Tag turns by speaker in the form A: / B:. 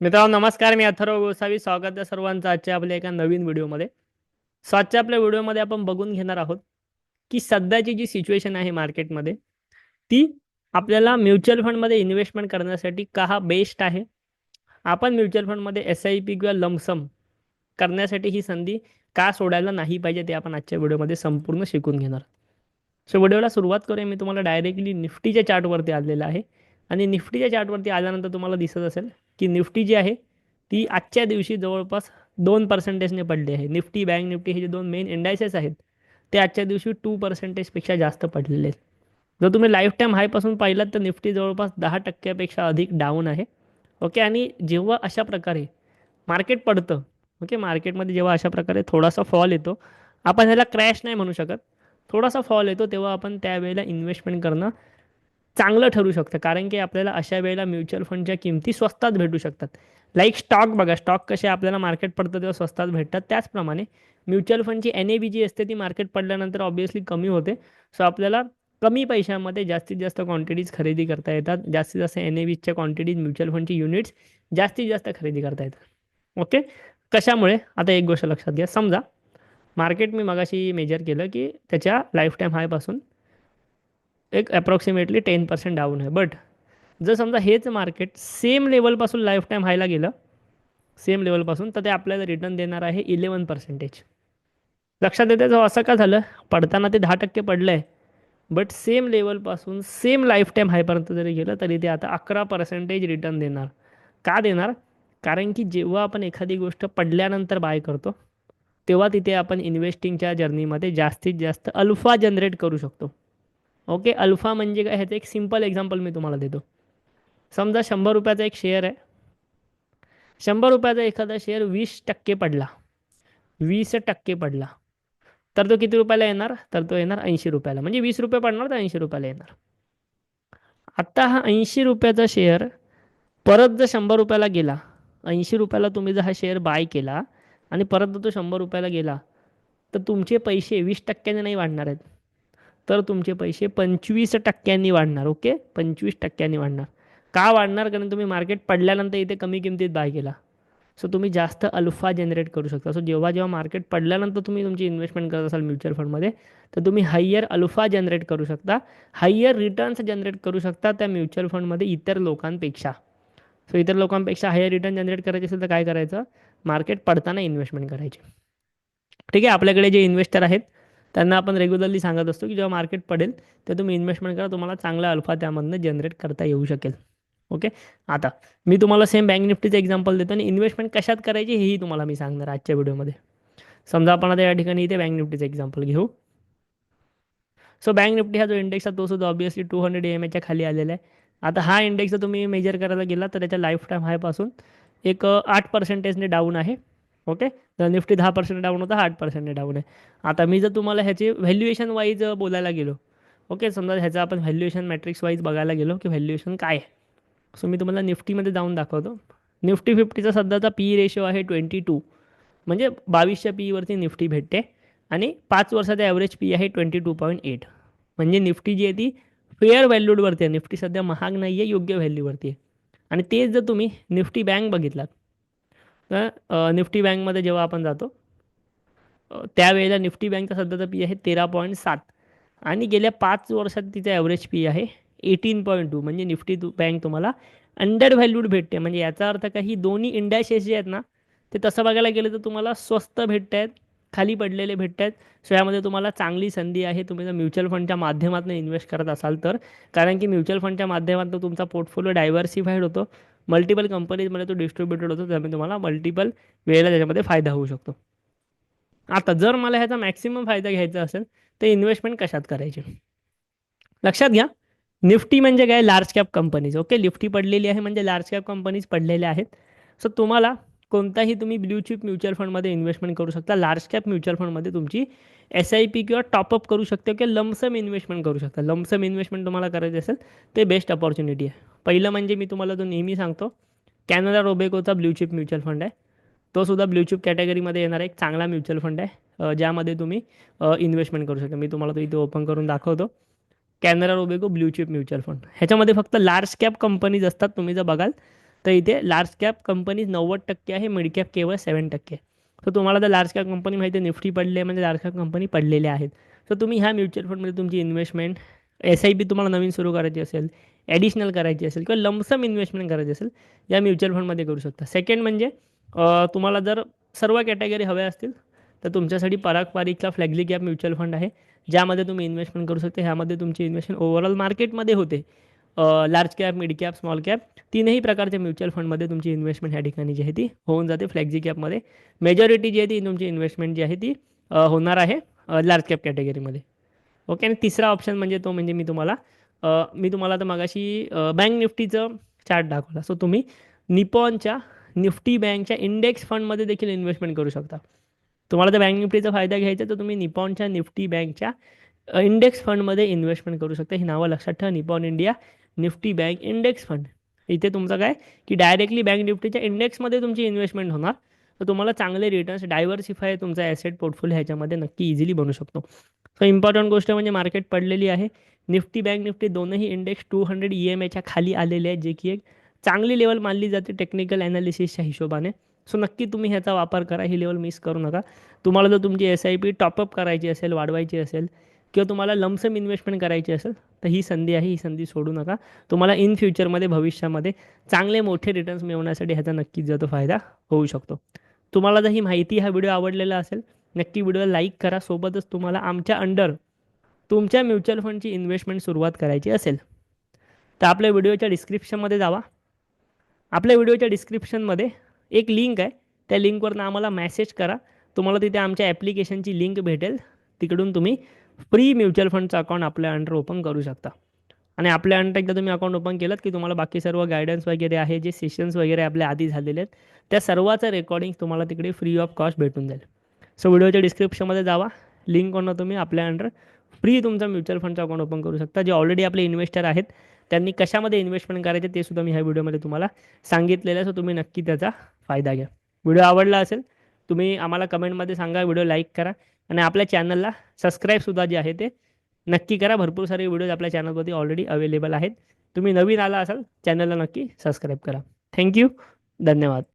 A: मित्रांनो नमस्कार मी अथर्व गोसावी. स्वागत आहे सर्वांचं आजच्या आपल्या एका नवीन व्हिडिओमध्ये. सो आजच्या आपल्या व्हिडिओमध्ये आपण बघून घेणार आहोत की सध्याची जी सिच्युएशन आहे मार्केटमध्ये ती आपल्याला म्युच्युअल फंडमध्ये इन्व्हेस्टमेंट करण्यासाठी का हा बेस्ट आहे? आपण म्युच्युअल फंडमध्ये एस आय पी किंवा लमसम करण्यासाठी ही संधी का सोडायला नाही पाहिजे ते आपण आजच्या व्हिडिओमध्ये संपूर्ण शिकून घेणार. सो व्हिडिओला सुरुवात करूया. मी तुम्हाला डायरेक्टली निफ्टीच्या चार्टवरती आलेलं आहे. आणि निफ्टीच्या चार्टवरती आल्यानंतर तुम्हाला दिसत असेल की निफ्टी जी आहे ती आजच्या दिवशी जवळपास दोन पर्सेंटेजने पडली आहे. निफ्टी बँक निफ्टी हे जे दोन मेन इंडायसेस आहेत ते आजच्या दिवशी टू पर्सेंटेजपेक्षा जास्त पडलेले आहेत. जर तुम्ही लाईफ टाईम हायपासून पाहिलात तर निफ्टी जवळपास दहा टक्क्यापेक्षा अधिक डाऊन आहे. ओके आणि जेव्हा अशा प्रकारे मार्केट पडतं ओके मार्केटमध्ये जेव्हा अशा प्रकारे थोडासा फॉल येतो आपण ह्याला क्रॅश नाही म्हणू शकत. थोडासा फॉल येतो तेव्हा आपण त्यावेळेला इन्व्हेस्टमेंट करणं चांगलं ठरू शकतं. कारण की आपल्याला अशा वेळेला म्युच्युअल फंडच्या किमती स्वस्तात भेटू शकतात. लाईक स्टॉक बघा स्टॉक कसे आपल्याला मार्केट पडतं तेव्हा स्वस्तात भेटतात. त्याचप्रमाणे म्युच्युअल फंडची एन ए बी जी असते ती मार्केट पडल्यानंतर ऑब्वियसली कमी होते. सो आपल्याला कमी पैशामध्ये जास्तीत जास्त क्वांटिटीज खरेदी करता येतात. जास्तीत जास्त एन ए बीजच्या क्वांटिटीज म्युच्युअल फंडची युनिट्स जास्तीत जास्त खरेदी करता येतात. ओके कशामुळे? आता एक गोष्ट लक्षात घ्या. समजा मार्केट मी मगाशी मेजर केलं की त्याच्या लाईफ टाईम हायपासून एक अप्रॉक्सिमेटली टेन पर्सेंट डाऊन आहे. बट जर समजा हेच मार्केट सेम लेवलपासून लाईफ टाईम हायला गेलं सेम लेवलपासून तर ते आपल्याला रिटर्न देणार आहे इलेवन पर्सेंटेज लक्षात येते जो असं का झालं? पडताना ते दहा टक्के पडलं आहे बट सेम लेवलपासून सेम लाईफ टाईम हायपर्यंत जरी गेलं तरी ते आता अकरा पर्सेंटेज रिटर्न देणार. का देणार? कारण की जेव्हा आपण एखादी गोष्ट पडल्यानंतर बाय करतो तेव्हा तिथे आपण इन्व्हेस्टिंगच्या जर्नीमध्ये जास्तीत जास्त अल्फा जनरेट करू शकतो. ओके अल्फा म्हणजे काय? ह्याचं एक सिंपल एक्झाम्पल मी तुम्हाला देतो. समजा शंभर रुपयाचा एक शेअर आहे. शंभर रुपयाचा एखादा शेअर वीस टक्के पडला. वीस टक्के पडला. तर तो किती रुपयाला येणार? तर तो येणार ऐंशी रुपयाला. म्हणजे वीस रुपये पडणार तर ऐंशी रुपयाला येणार. आत्ता हा ऐंशी रुपयाचा शेअर परत जर शंभर रुपयाला गेला ऐंशी रुपयाला तुम्ही जर हा शेअर बाय केला आणि परत जर तो शंभर रुपयाला गेला तर तुमचे पैसे वीस टक्क्याने नाही वाढणार आहेत. तर तुमचे पैसे पंचवीस टक्क्यांनी वाढणार ओके? पंचवीस टक्क्यांनी वाढणार. का वाढणार? कारण तुम्ही मार्केट पडल्यानंतर इथे कमी किमतीत बाय केला. सो तुम्ही जास्त अल्फा जनरेट करू शकता. सो जेव्हा जेव्हा मार्केट पडल्यानंतर तुम्ही तुमची इन्व्हेस्टमेंट करत असाल म्युच्युअल फंडमध्ये तर तुम्ही हायर अल्फा जनरेट करू शकता. हायर रिटर्न्स जनरेट करू शकता त्या म्युच्युअल फंडमध्ये इतर लोकांपेक्षा. सो इतर लोकांपेक्षा हायर रिटर्न जनरेट करायचे असेल तर काय करायचं? मार्केट पडताना इन्व्हेस्टमेंट करायची. ठीक आहे? आपल्याकडे जे इन्व्हेस्टर आहेत त्यांना आपण रेग्युलरली सांगत असतो की जेव्हा मार्केट पडेल तेव्हा तुम्ही इन्व्हेस्टमेंट करा. तुम्हाला चांगला अल्फा त्यामधनं जनरेट करता येऊ शकेल. ओके आता मी तुम्हाला सेम बँक निफ्टीचं एक्झाम्पल देतो आणि इन्व्हेस्टमेंट कशात करायची हेही तुम्हाला मी सांगणार आजच्या व्हिडिओमध्ये समजा आपण आता या ठिकाणी इथे बँक निफ्टीचं एक्झाम्पल घेऊ. सो बँक निफ्टी हा जो इंडेक्स आहे तो सुद्धा ऑब्वियसली टू हंड्रेड एम एच्या खाली आलेला आहे. आता हा इंडेक्स जर तुम्ही मेजर करायला गेला तर त्याच्या लाईफ टाईम हायपासून एक आठ पर्सेंटेजने डाऊन आहे. ओके? तर निफ्टी दहा पर्सेंट डाऊन होता आठ पर्सेंट डाऊन आहे. आता मी जर तुम्हाला ह्याची व्हॅल्युएशन वाईज बोलायला गेलो ओके? समजा ह्याचं आपण व्हॅल्युएशन मॅट्रिक्स वाईज बघायला गेलो की व्हॅल्युएशन काय आहे? सो मी तुम्हाला निफ्टीमध्ये जाऊन दाखवतो. निफ्टी फिफ्टीचा सध्याचा पी रेशो आहे ट्वेंटी टू म्हणजे बावीसच्या पीवरती निफ्टी भेटते आणि पाच वर्षाचा ॲव्हरेज पी आहे ट्वेंटी टू पॉईंट एट म्हणजे निफ्टी जी आहे ती फेअर व्हॅल्यूडवरती आहे. निफ्टी सध्या महाग नाही आहे योग्य व्हॅल्यूवरती आहे. आणि तेच जर तुम्ही निफ्टी बँक बघितलात तर निफ्टी बँकमध्ये जेव्हा आपण जातो त्यावेळेला निफ्टी बँकचा सध्याचा पी आहे तेरा पॉईंट सात. आणि गेल्या पाच वर्षात तिचा ॲव्हरेज पी आहे एटीन पॉईंट टू म्हणजे निफ्टी बँक तुम्हाला अंडर व्हॅल्यूड भेटते. म्हणजे याचा अर्थ काही दोन्ही इंडायसेस जे आहेत ना ते तसं बघायला गेलं तर तुम्हाला स्वस्त भेटत आहेत खाली पडलेले भेटत आहेत सो यामध्ये तुम्हाला चांगली संधी आहे. तुम्ही जर म्युच्युअल फंडच्या माध्यमातून इन्व्हेस्ट करत असाल तर. कारण की म्युच्युअल फंडच्या माध्यमातून तुमचा पोर्टफोलिओ डायव्हर्सिफाईड होतो. मल्टिपल कंपनीजमध्ये तो डिस्ट्रीब्युटेड होतो त्यामुळे तुम्हाला मल्टिपल वेळेला त्याच्यामध्ये फायदा होऊ शकतो. आता जर मला ह्याचा मॅक्सिमम फायदा घ्यायचा असेल तर इन्व्हेस्टमेंट कशात करायची? लक्षात घ्या निफ्टी म्हणजे काय? Large cap companies okay Nifty पडलेली आहे म्हणजे लार्ज कॅप कंपनीज पडलेल्या आहेत. सो तुम्हाला कोणताही तुम्ही ब्ल्यू चिप म्युच्युअल फंडमध्ये इन्व्हेस्टमेंट करू शकता. लार्ज कॅप म्युच्युअल फंडमध्ये तुमची एस आय पी किंवा टॉपअप करू शकते किंवा लमसम इन्व्हेस्टमेंट करू शकता. लमसम इन्व्हेस्टमेंट तुम्हाला करायचं असेल ते बेस्ट अपॉर्च्युनिटी आहे. पहिलं म्हणजे मी तुम्हाला तो नेहमी सांगतो कॅनडा रोबेकोचा ब्ल्यू म्युच्युअल फंड आहे. तो सुद्धा ब्ल्यू कॅटेगरीमध्ये येणारा एक चांगला म्युच्युअल फंड आहे ज्यामध्ये तुम्ही इन्व्हेस्टमेंट करू शकता. मी तुम्हाला तो इथे ओपन करून दाखवतो. Canara Robeco blue mutual fund. ह्याच्यामध्ये फक्त लार्ज कॅप कंपनीज असतात तुम्ही जर बघाल तर इथे लार्ज कॅप कंपनी नव्वद टक्के आहे मिड कॅप केवळ सेवन टक्के तर तुम्हाला तर लार्ज कॅप कंपनी माहिती आहे निफ्टी पडले म्हणजे लार्ज कॅप कंपनी पडलेल्या आहेत. तर तुम्ही ह्या म्युच्युअल फंडमध्ये तुमची इन्व्हेस्टमेंट एस आय पी तुम्हाला नवीन सुरू करायची असेल ॲडिशनल करायची असेल किंवा लमसम इन्व्हेस्टमेंट करायची असेल या म्युच्युअल फंडमध्ये करू शकता. सेकंड म्हणजे तुम्हाला जर सर्व कॅटेगरी हव्या असतील तर तुमच्यासाठी पराग पारिकला फ्लॅग्ली कॅप म्युच्युअल फंड आहे ज्यामध्ये तुम्ही इन्व्हेस्टमेंट करू शकता. ह्यामध्ये तुमची इन्व्हेस्टमेंट ओव्हरऑल मार्केटमध्ये होते. Large cap mid cap small cap तीनही प्रकारच्या म्युच्युअल फंडमध्ये तुमची इन्व्हेस्टमेंट ह्या ठिकाणी जी आहे ती होऊन जाते फ्लॅक्झी कॅपमध्ये मेजॉरिटी जी आहे ती तुमची इन्व्हेस्टमेंट जी आहे ती होणार आहे लार्ज कॅप कॅटेगरीमध्ये ओके आणि तिसरा ऑप्शन म्हणजे तो म्हणजे मी तुम्हाला मी तुम्हाला तर मागाशी बँक निफ्टीचं चार्ट दाखवला. सो तुम्ही निपॉनच्या निफ्टी बँकच्या इंडेक्स फंडमध्ये देखील इन्व्हेस्टमेंट करू शकता. तुम्हाला जर बँक निफ्टीचा फायदा घ्यायचा तर तुम्ही निपॉनच्या निफ्टी बँकच्या इंडेक्स फंडमध्ये इन्व्हेस्टमेंट करू शकता. ही नावं लक्षात ठेवा Nippon India Nifty bank index fund इथे तुमचं काय? की डायरेक्टली बँक निफ्टीच्या इंडेक्समध्ये तुमची इन्व्हेस्टमेंट होणार. तर तुम्हाला चांगले रिटर्न्स डायव्हर्सिफाय तुमचा ॲसेट पोर्टफोलिओ ह्याच्यामध्ये नक्की इझिली बनू शकतो. सो इम्पॉर्टंट गोष्ट म्हणजे मार्केट पडलेली आहे. निफ्टी बँक निफ्टी दोनही index two hundred E M एच्या खाली आलेले आहेत जे की एक चांगली लेवल मानली जाते टेक्निकल ॲनालिसिसच्या हिशोबाने. सो नक्की तुम्ही ह्याचा वापर करा ही लेवल मिस करू नका. तुम्हाला जर तुमची एस आय पी टॉपअप करायची असेल वाढवायची असेल किंवा तुम्हाला लमसम इन्व्हेस्टमेंट करायची असेल तर ही संधी आहे ही संधी सोडू नका. तुम्हाला इन फ्युचरमध्ये भविष्यामध्ये चांगले मोठे रिटर्न्स मिळवण्यासाठी ह्याचा नक्कीच जो तो फायदा होऊ शकतो. तुम्हाला जर ही माहिती हा व्हिडिओ आवडलेला असेल नक्की व्हिडिओला लाईक करा. सोबतच तुम्हाला आमच्या अंडर तुमच्या म्युच्युअल फंडची इन्व्हेस्टमेंट सुरुवात करायची असेल. तर आपल्या व्हिडिओच्या डिस्क्रिप्शनमध्ये जावा. आपल्या व्हिडिओच्या डिस्क्रिप्शनमध्ये एक लिंक आहे. त्या लिंकवरनं आम्हाला मॅसेज करा. तुम्हाला तिथे आमच्या ॲप्लिकेशनची लिंक भेटेल. तिकडून तुम्ही फ्री म्युच्युअल फंडचं अकाउंट आपल्या अंडर ओपन करू शकता. आणि आपल्या अंडर एकदा तुम्ही अकाउंट ओपन केलं की तुम्हाला बाकी सर्व गायडन्स वगैरे आहे जे सेशन्स वगैरे आपल्या आधी झालेले आहेत त्या सर्वाचं रेकॉर्डिंग तुम्हाला तिकडे फ्री ऑफ कॉस्ट भेटून जाईल. सो व्हिडिओच्या डिस्क्रिप्शनमध्ये जावा. लिंक करून तुम्ही आपल्या अंडर फ्री तुमचा म्युच्युअल फंडचं अकाउंट ओपन करू शकता. जे ऑलरेडी आपले इन्व्हेस्टर आहेत त्यांनी कशामध्ये इन्व्हेस्टमेंट करायचे ते सुद्धा मी ह्या व्हिडिओमध्ये तुम्हाला सांगितलेलं आहे. सो तुम्ही नक्की त्याचा फायदा घ्या. व्हिडिओ आवडला असेल तुम्ही आम्हाला कमेंटमध्ये सांगा. व्हिडिओ लाईक करा. आणि आपल्या चॅनलला सबस्क्राईबसुद्धा जे आहे ते नक्की करा. भरपूर सारे व्हिडिओज आपल्या चॅनलवरती ऑलरेडी अवेलेबल आहेत. तुम्ही नवीन आला असाल चॅनलला नक्की सबस्क्राईब करा. थँक्यू धन्यवाद.